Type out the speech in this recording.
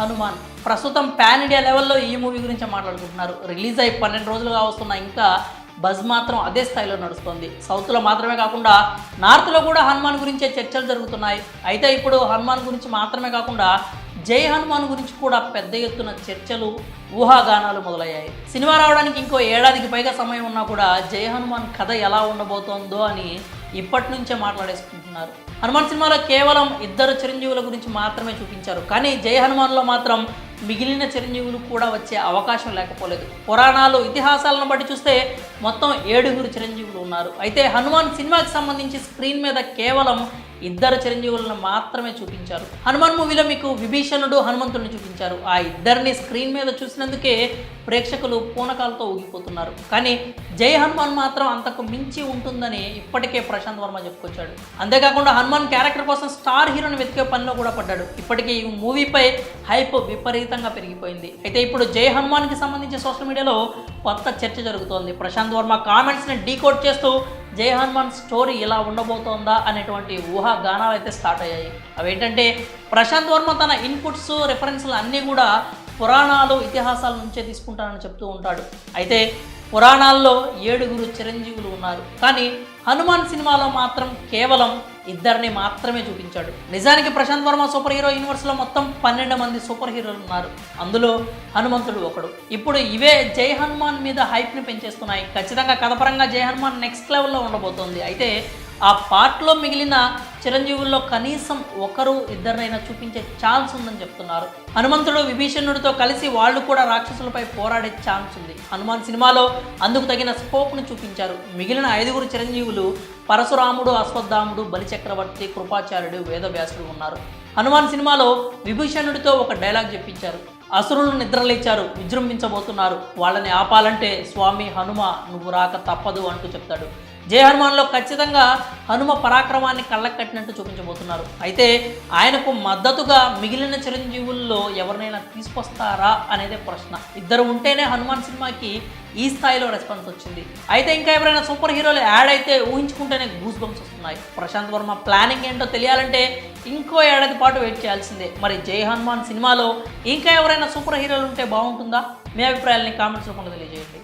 హనుమాన్. ప్రస్తుతం pan India లెవెల్లో ఈ మూవీ గురించి మాట్లాడుకుంటున్నారు. రిలీజ్ అయి పన్నెండు రోజులుగా వస్తున్న ఇంకా బజ్ మాత్రం అదే స్థాయిలో నడుస్తుంది. సౌత్లో మాత్రమే కాకుండా నార్త్లో కూడా హనుమాన్ గురించే చర్చలు జరుగుతున్నాయి. అయితే ఇప్పుడు హనుమాన్ గురించి మాత్రమే కాకుండా జై హనుమాన్ గురించి కూడా పెద్ద ఎత్తున చర్చలు ఊహాగానాలు మొదలయ్యాయి. సినిమా రావడానికి ఇంకో ఏడాదికి పైగా సమయం ఉన్నా కూడా జై హనుమాన్ కథ ఎలా ఉండబోతోందో అని ఇప్పటి నుంచే మాట్లాడేసుకుంటున్నారు. హనుమాన్ సినిమాలో కేవలం ఇద్దరు చిరంజీవుల గురించి మాత్రమే చూపించారు. కానీ జై హనుమాన్లో మాత్రం మిగిలిన చిరంజీవులు కూడా వచ్చే అవకాశం లేకపోలేదు. పురాణాలు ఇతిహాసాలను బట్టి చూస్తే మొత్తం ఏడుగురు చిరంజీవులు ఉన్నారు. అయితే హనుమాన్ సినిమాకి సంబంధించి స్క్రీన్ మీద కేవలం ఇద్దరు చిరంజీవులను మాత్రమే చూపించారు. హనుమాన్ మూవీలో మీకు విభీషణుడు హనుమంతుడిని చూపించారు. ఆ ఇద్దరిని స్క్రీన్ మీద చూసినందుకే ప్రేక్షకులు పూనకాలతో ఊగిపోతున్నారు. కానీ జై హనుమాన్ మాత్రం అంతకు మించి ఉంటుందని ఇప్పటికే ప్రశాంత్ వర్మ చెప్పుకొచ్చాడు. అంతేకాకుండా హనుమాన్ క్యారెక్టర్ కోసం స్టార్ హీరోని వెతికే పనిలో కూడా పడ్డాడు. ఇప్పటికే ఈ మూవీపై హైప్ విపరీతంగా పెరిగిపోయింది. అయితే ఇప్పుడు జై హనుమాన్కి సంబంధించి సోషల్ మీడియాలో కొత్త చర్చ జరుగుతోంది. ప్రశాంత్ వర్మ కామెంట్స్ని డీకోడ్ చేస్తూ జై హనుమాన్ స్టోరీ ఇలా ఉండబోతోందా అనేటువంటి ఊహాగానాలు అయితే స్టార్ట్ అయ్యాయి. అవేంటంటే ప్రశాంత్ వర్మ తన ఇన్పుట్స్ రెఫరెన్స్లు అన్నీ కూడా పురాణాలు ఇతిహాసాల నుంచే తీసుకుంటానని చెప్తూ ఉంటాడు. అయితే పురాణాల్లో ఏడుగురు చిరంజీవులు ఉన్నారు. కానీ హనుమాన్ సినిమాలో మాత్రం కేవలం ఇద్దరిని మాత్రమే చూపించాడు. నిజానికి ప్రశాంత్ వర్మ సూపర్ హీరో యూనివర్స్లో మొత్తం పన్నెండు మంది సూపర్ హీరోలు ఉన్నారు. అందులో హనుమంతుడు ఒకడు. ఇప్పుడు ఇవే జై హనుమాన్ మీద హైప్ని పెంచేస్తున్నాయి. ఖచ్చితంగా కథపరంగా జై హనుమాన్ నెక్స్ట్ లెవెల్లో ఉండబోతోంది. అయితే ఆ పార్ట్లో మిగిలిన చిరంజీవుల్లో కనీసం ఒకరు ఇద్దరినైనా చూపించే ఛాన్స్ ఉందని చెప్తున్నారు. హనుమంతుడు విభీషణుడితో కలిసి వాళ్ళు కూడా రాక్షసులపై పోరాడే ఛాన్స్ ఉంది. హనుమాన్ సినిమాలో అందుకు తగిన స్కోప్ను చూపించారు. మిగిలిన ఐదుగురు చిరంజీవులు పరశురాముడు అశ్వత్థాముడు బలిచక్రవర్తి కృపాచార్యుడు వేదవ్యాసుడు ఉన్నారు. హనుమాన్ సినిమాలో విభీషణుడితో ఒక డైలాగ్ చెప్పించారు. అసురులు నిద్రలేచారు విజృంభించబోతున్నారు. వాళ్ళని ఆపాలంటే స్వామి హనుమ నువ్వు రాక తప్పదు అంటూ చెప్తాడు. జయ హనుమాన్లో ఖచ్చితంగా హనుమ పరాక్రమాన్ని కళ్ళకు కట్టినట్టు చూపించబోతున్నారు. అయితే ఆయనకు మద్దతుగా మిగిలిన చిరంజీవుల్లో ఎవరినైనా తీసుకొస్తారా అనేదే ప్రశ్న. ఇద్దరు ఉంటేనే హనుమాన్ సినిమాకి ఈ స్థాయిలో రెస్పాన్స్ వచ్చింది. అయితే ఇంకా ఎవరైనా సూపర్ హీరోలు యాడ్ అయితే ఊహించుకుంటేనే గూస్ బంప్స్ వస్తున్నాయి. ప్రశాంత్ వర్మ ప్లానింగ్ ఏంటో తెలియాలంటే ఇంకో ఏడాది పాటు వెయిట్ చేయాల్సిందే. మరి జై హనుమాన్ సినిమాలో ఇంకా ఎవరైనా సూపర్ హీరోలు ఉంటే బాగుంటుందా? మీ అభిప్రాయాలని కామెంట్స్ రూపంలో తెలియజేయండి.